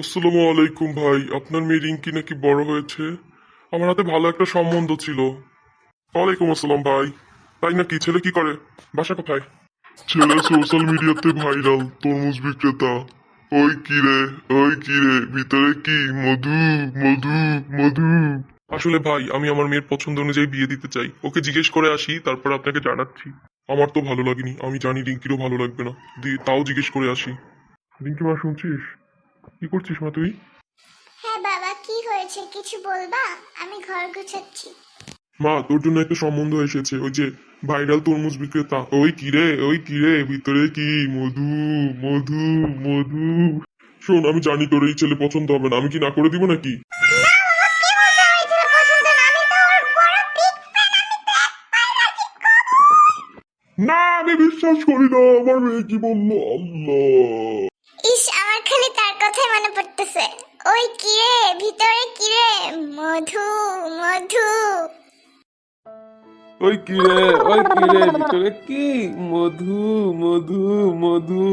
আসসালামু আলাইকুম ভাই আপনার মেয়ে রিঙ্কি নাকি বড় হয়েছে? আমার হাতে ভালো একটা সম্বন্ধ ছিল। ওয়ালাইকুম আসসালাম ভাই। তাই নাকি ছেলে কি করে? বাসা কোথায়? ছেলে সোশ্যাল মিডিয়াতে ভাইরাল তরমুজ বিক্রেতা। ওই কিরে ওই কিরে ভিতরে কি? মধু মধু মধু। আসলে ভাই আমি আমার মেয়ের পছন্দ অনুযায়ী বিয়ে দিতে চাই। ওকে জিজ্ঞেস করে আসি তারপর আপনাকে জানাচ্ছি। আমার তো ভালো লাগেনি আমি জানি রিঙ্কিরও ভালো লাগবে না। দিয়ে তাও জিজ্ঞেস করে আসি। রিঙ্কি মা শুনছিস? কি করছিস মা তুই? হ্যাঁ বাবা কি হয়েছে? কিছু বলবা? আমি ঘর গুছাচ্ছি। মা তোর জন্য একটা সম্বন্ধ এসেছে। ওই যে ভাইরাল তরমুজ বিক্রেতা। ওই কিরে ওই কিরে ভিতরে কি? মধু মধু মধু। শোন আমি জানি তোর এই ছেলে পছন্দ হবে না। আমি কি না করে দিব নাকি? না আমি বিশ্বাস করি না। আমার মেয়ে কি বলল? আল্লাহ। ইস আমার খালি তার কথাই মনে পড়তেছে। ওই কিরে ভিতরে কিরে মধু মধু। ওই কিরে ওই কিরে ভিতরে কি? মধু মধু মধু।